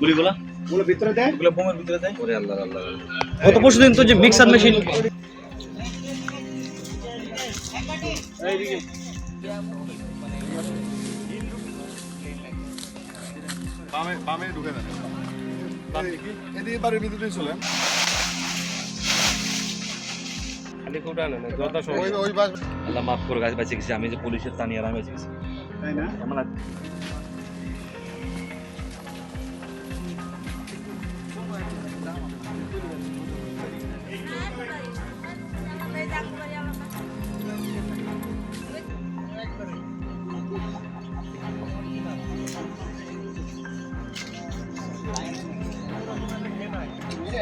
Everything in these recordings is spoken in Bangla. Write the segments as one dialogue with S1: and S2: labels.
S1: গুলিগুলা?
S2: ভিতরে দেয়?
S1: ওগুলো বোমের ভিতরে দেয়?
S3: ওরে আল্লাহ আল্লাহ।
S1: গত পরশু দিন তো যে মিক্সার মেশিন
S2: বামে বামে ঢুকে দেন এদিকে বাড়ির ভিতরে চলেন
S3: খালি কোটা না যত
S2: ওই ওই বাস
S1: আল্লাহ মাফ করে গাছ বেঁচে গেছি আমি যে পুলিশের তানিয়ে আমি বেঁচে গেছি
S2: তাই না?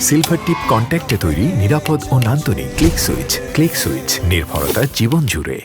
S4: সিলভার টিপ কন্ট্যাক্টে তৈরি নিরাপদ ও নান্দনিক ক্লিক সুইচ ক্লিক সুইচ নির্ভরতা জীবন জুড়ে।